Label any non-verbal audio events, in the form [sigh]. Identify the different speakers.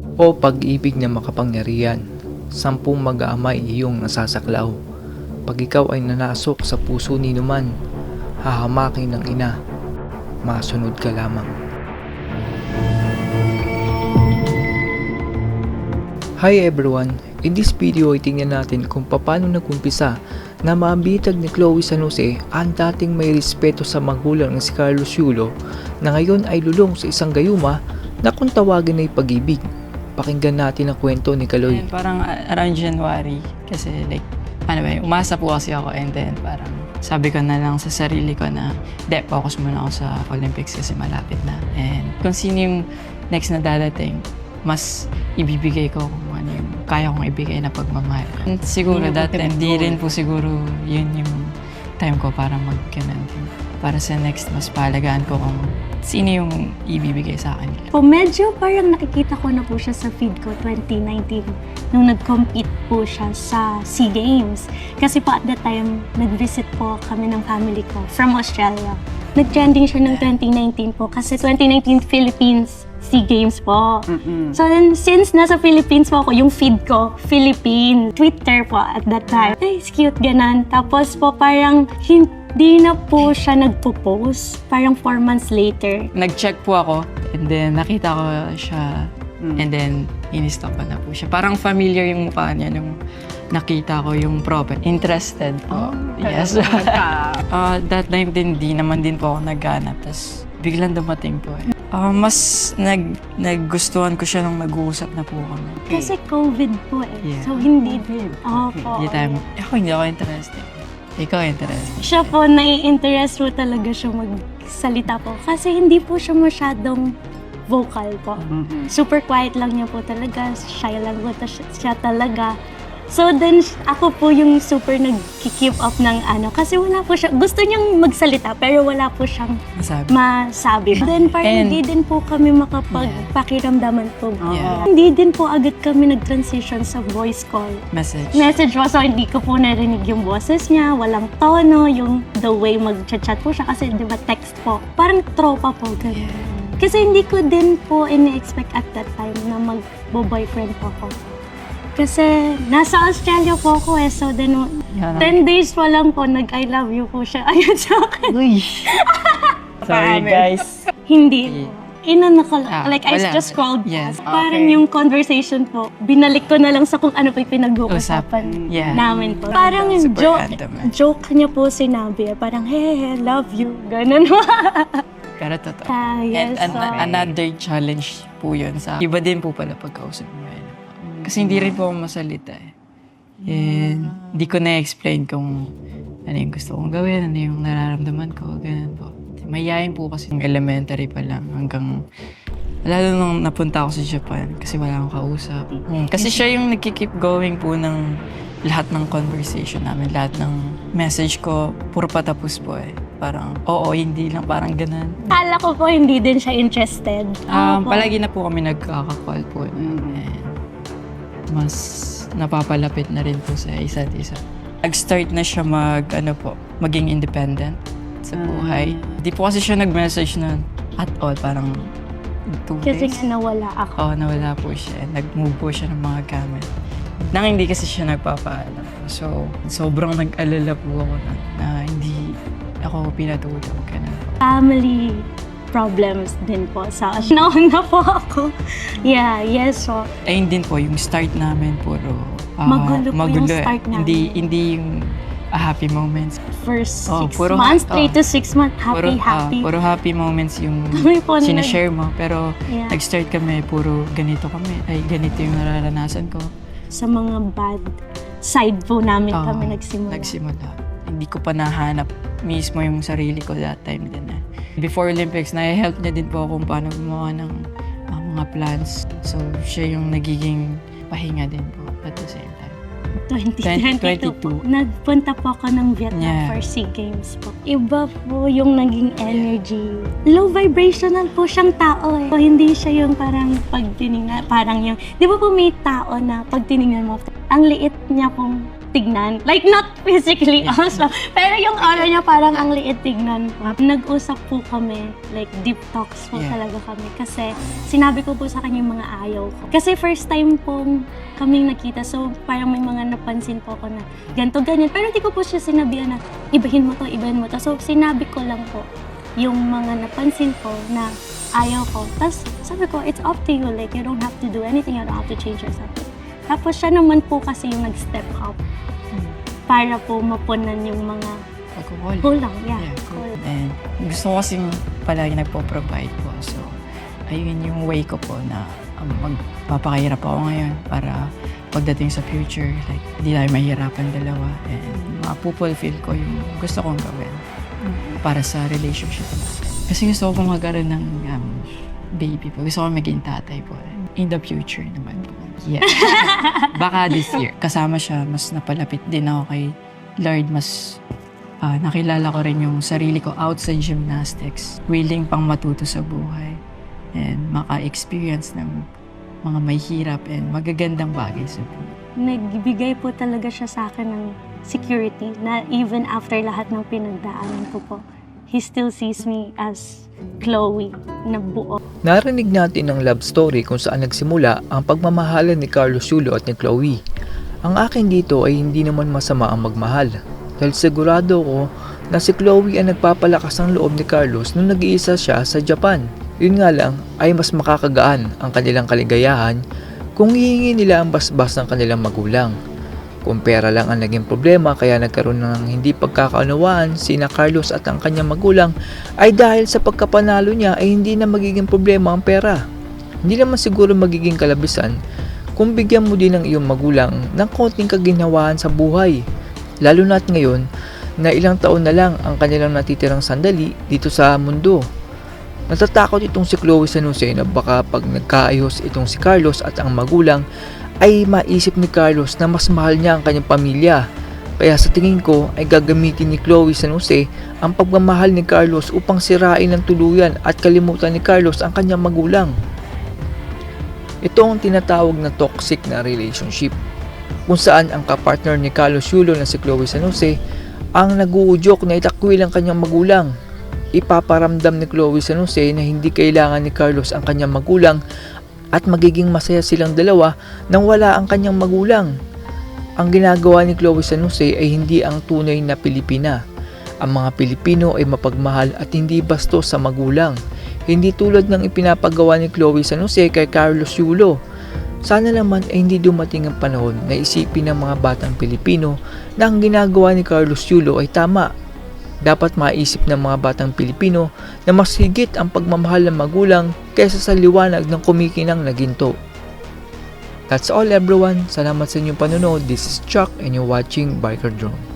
Speaker 1: O pag-ibig na makapangyarihan, sampung mag-aamay iyong nasasaklaw. Pag ikaw ay nanasok sa puso ni numan, hahamakin ng ina, masunod ka lamang. Hi everyone! In this video ay tingnan natin kung paano nagkumpisa na maambitag ni Chloe San Jose ang dating may respeto sa magulang ng si Carlos Yulo na ngayon ay lulong sa isang gayuma na kung tawagin ay pag-ibig. Pakinggan natin ang kwento ni Kaloy.
Speaker 2: Ayun, parang uh, around January, kasi like, ano ba umasa po kasi ako and then parang sabi ko na lang sa sarili ko na, de, focus muna ako sa Olympics kasi malapit na. And kung sino yung next na dadating, mas ibibigay ko kung ano yung kaya kong ibigay na pagmamahal. And siguro
Speaker 3: yung
Speaker 2: dati,
Speaker 3: ultimate
Speaker 2: hindi
Speaker 3: goal.
Speaker 2: rin po siguro yun yung time ko para mag. Para sa next, mas palagaan ko kung sino yung ibibigay sa akin.
Speaker 4: Po, medyo parang nakikita ko na po siya sa feed ko 2019 nung nag-compete po siya sa SEA Games. Kasi po at that time, nag-visit po kami ng family ko from Australia. Nag-trending siya ng 2019 po kasi 2019 Philippines SEA Games po.
Speaker 3: Mm-mm.
Speaker 4: So then, since nasa Philippines po ako, yung feed ko, Philippine, Twitter po at that time. Ay, cute, ganan. Tapos po parang hindi na po siya nagpo-post. Parang four months later.
Speaker 2: nag-check po ako and then nakita ko siya
Speaker 3: Mm.
Speaker 2: and then in-stop ko na po siya. Parang familiar yung mukha niya nung nakita ko yung profile. Interested po. yes. [laughs] Ah, that time din, di naman din po ako naghanap. Tapos biglang dumating po eh. Ah, mas nag, naggustuhan ko siya nung nag-uusap na po kami.
Speaker 4: Kasi COVID po eh.
Speaker 2: Yeah.
Speaker 4: So hindi din. Opo.
Speaker 2: Hindi tayo, ako hindi ako interested. Ikaw interested.
Speaker 4: Siya po, nai-interest po talaga siya magsalita po. Kasi hindi po siya masyadong vocal po.
Speaker 3: Mm-mm.
Speaker 4: Super quiet lang niya po talaga. Shy lang po siya talaga. So then, ako po yung super nag-keep up ng ano. Kasi wala po siya, gusto niyang magsalita pero wala po siyang
Speaker 2: Masabi.
Speaker 4: masabi. Then parang
Speaker 2: And-
Speaker 4: hindi din po kami makapagpakiramdaman po.
Speaker 2: Yeah.
Speaker 4: Hindi din po agad kami nag-transition sa voice call.
Speaker 2: Message.
Speaker 4: Message po, so hindi ko po narinig yung boses niya, walang tono, yung the way mag-chat po siya kasi di ba text po. Parang tropa po, ganun. Kasi hindi ko din po ini-expect at that time na mag-boyfriend po ako. Kasi nasa Australia po ako eh, so then
Speaker 2: Yan.
Speaker 4: 10 days pa lang po, nag-I love you po siya. [laughs] Ayun sa akin.
Speaker 2: Uy! [laughs] Sorry guys.
Speaker 4: Hindi. Inano ko lang.
Speaker 2: Ah,
Speaker 4: like, I
Speaker 2: wala.
Speaker 4: just scrolled
Speaker 2: Yes.
Speaker 4: Parang
Speaker 3: Okay.
Speaker 4: yung conversation po, binalik ko na lang sa kung ano po yung pinag-uusapan
Speaker 2: Yeah.
Speaker 4: namin po. Parang yung
Speaker 2: Super
Speaker 4: joke,
Speaker 2: random eh.
Speaker 4: joke niya po sinabi. eh. Parang, hey, hey, love you. Ganun. [laughs]
Speaker 2: Pero totoo.
Speaker 4: ah, yes.
Speaker 2: And an- another challenge po yun sa iba din po pala pagkausap mo. Kasi hindi rin po ako masalita eh. And hindi ko na-explain kung ano yung gusto kong gawin, ano yung nararamdaman ko, ganun po. Mayayain po kasi yung elementary pa lang hanggang lalo nung napunta ako sa Japan kasi wala akong kausap. Mm, Kasi siya yung nagki-keep going po ng lahat ng conversation namin, lahat ng message ko, puro patapos po eh. Parang, oo, hindi lang, parang ganun.
Speaker 4: Kala ko po hindi din siya interested.
Speaker 2: Um,
Speaker 4: Opo.
Speaker 2: palagi na po kami nagkaka-call po.
Speaker 3: Mm.
Speaker 2: Mas napapalapit na rin po sa isa't isa. Nag-start na siya mag, ano po, maging independent sa
Speaker 4: Ah.
Speaker 2: buhay. Di po kasi siya nag-message nun at all, parang two
Speaker 4: Kasi
Speaker 2: days.
Speaker 4: nga nawala ako.
Speaker 2: Oo, nawala po siya. Nag-move po siya ng mga gamit. Nang hindi kasi siya nagpapaalam. So, sobrang nag-alala po ako na, na hindi ako pinatulog. Ganun.
Speaker 4: Family problems din po sa [laughs] nauna po ako. Yeah, yes po.
Speaker 2: Ayun din po, yung start namin puro ah,
Speaker 4: Magulo po yung
Speaker 2: eh.
Speaker 4: start namin.
Speaker 2: Hindi, hindi yung ah, happy moments.
Speaker 4: First
Speaker 2: Oh,
Speaker 4: six
Speaker 2: puro
Speaker 4: months, three
Speaker 2: oh.
Speaker 4: to six months, happy,
Speaker 2: puro, ah,
Speaker 4: happy.
Speaker 2: puro happy moments yung [laughs]
Speaker 4: Kami po na-
Speaker 2: sinashare mo. Pero
Speaker 4: Yeah.
Speaker 2: nag-start kami, puro ganito kami. Ay, ganito yung nararanasan ko.
Speaker 4: sa mga bad side po namin
Speaker 2: Oo,
Speaker 4: kami nagsimula.
Speaker 2: Nagsimula. Hindi ko pa nahanap mismo yung sarili ko that time din. Eh. Before Olympics, na-help niya din po ako kung paano gumawa ng ah, mga plans. So, siya yung nagiging pahinga din po at the same time.
Speaker 4: 2022 po.
Speaker 2: 2022.
Speaker 4: Nagpunta po ako ng Vietnam
Speaker 2: Yeah.
Speaker 4: for SEA Games po. Iba po yung naging energy. Low vibrational po siyang tao eh. Hindi siya yung parang pag tinignan, parang yung, di ba po may tao na pag tinignan mo, ang liit niya pong tignan. Like, not physically also. Pero yung aura niya parang ang liit tignan po. Nag-usap po kami, like deep talks po
Speaker 2: Yeah.
Speaker 4: talaga kami. Kasi sinabi ko po sa kanya yung mga ayaw ko. Kasi first time pong kaming nakita, so parang may mga napansin po ako na ganto ganyan. Pero hindi ko po siya sinabihan na ibahin mo to, ibahin mo to. So sinabi ko lang po yung mga napansin ko na ayaw ko. Tapos sabi ko, it's up to you. Like, you don't have to do anything. You don't have to change yourself. Tapos siya naman po kasi yung nag-step up para po mapunan yung mga
Speaker 2: Pagkukol.
Speaker 4: kulang. Yeah,
Speaker 2: Yeah,
Speaker 4: kulang.
Speaker 2: And gusto ko kasing palagi nagpo-provide po. So, ayun yung way ko po na um, magpapakahirap ako ngayon para pagdating sa future, like, hindi tayo mahirapan dalawa. And mapupulfill ko yung gusto kong gawin para sa relationship natin. Kasi gusto ko magkaroon ng um, baby po. Gusto ko maging tatay po. In the future naman po. Yeah. [laughs] Baka this year. Kasama siya, mas napalapit din ako kay Lord. Mas ah, nakilala ko rin yung sarili ko outside gymnastics. Willing pang matuto sa buhay. And maka-experience ng mga may hirap and magagandang bagay sa buhay.
Speaker 4: Nagbigay po talaga siya sa akin ng security na even after lahat ng pinagdaanan ko po, he still sees me as Chloe na buo.
Speaker 1: Narinig natin ang love story kung saan nagsimula ang pagmamahalan ni Carlos Yulo at ni Chloe. Ang akin dito ay hindi naman masama ang magmahal dahil sigurado ko na si Chloe ang nagpapalakas ng loob ni Carlos nung nag-iisa siya sa Japan. Yun nga lang ay mas makakagaan ang kanilang kaligayahan kung hihingi nila ang basbas ng kanilang magulang. Kung pera lang ang naging problema kaya nagkaroon ng hindi pagkakaunawaan sina Carlos at ang kanyang magulang ay dahil sa pagkapanalo niya ay hindi na magiging problema ang pera. Hindi naman siguro magiging kalabisan kung bigyan mo din ng iyong magulang ng konting kaginhawaan sa buhay. Lalo na't ngayon na ilang taon na lang ang kanilang natitirang sandali dito sa mundo. Natatakot itong si Chloe San Jose na baka pag nagkaayos itong si Carlos at ang magulang ay maisip ni Carlos na mas mahal niya ang kanyang pamilya. Kaya sa tingin ko ay gagamitin ni Chloe San Jose ang pagmamahal ni Carlos upang sirain ng tuluyan at kalimutan ni Carlos ang kanyang magulang. Ito ang tinatawag na toxic na relationship kung saan ang kapartner ni Carlos Yulo na si Chloe San Jose ang naguudyok na itakwil ang kanyang magulang. Ipaparamdam ni Chloe San Jose na hindi kailangan ni Carlos ang kanyang magulang at magiging masaya silang dalawa nang wala ang kanyang magulang. Ang ginagawa ni Chloe San Jose ay hindi ang tunay na Pilipina. Ang mga Pilipino ay mapagmahal at hindi bastos sa magulang. Hindi tulad ng ipinapagawa ni Chloe San Jose kay Carlos Yulo. Sana naman ay hindi dumating ang panahon na isipin ng mga batang Pilipino na ang ginagawa ni Carlos Yulo ay tama. Dapat maisip ng mga batang Pilipino na mas higit ang pagmamahal ng magulang kaysa sa liwanag ng kumikinang na ginto. That's all everyone. Salamat sa inyong panonood. This is Chuck and you're watching Biker Drone.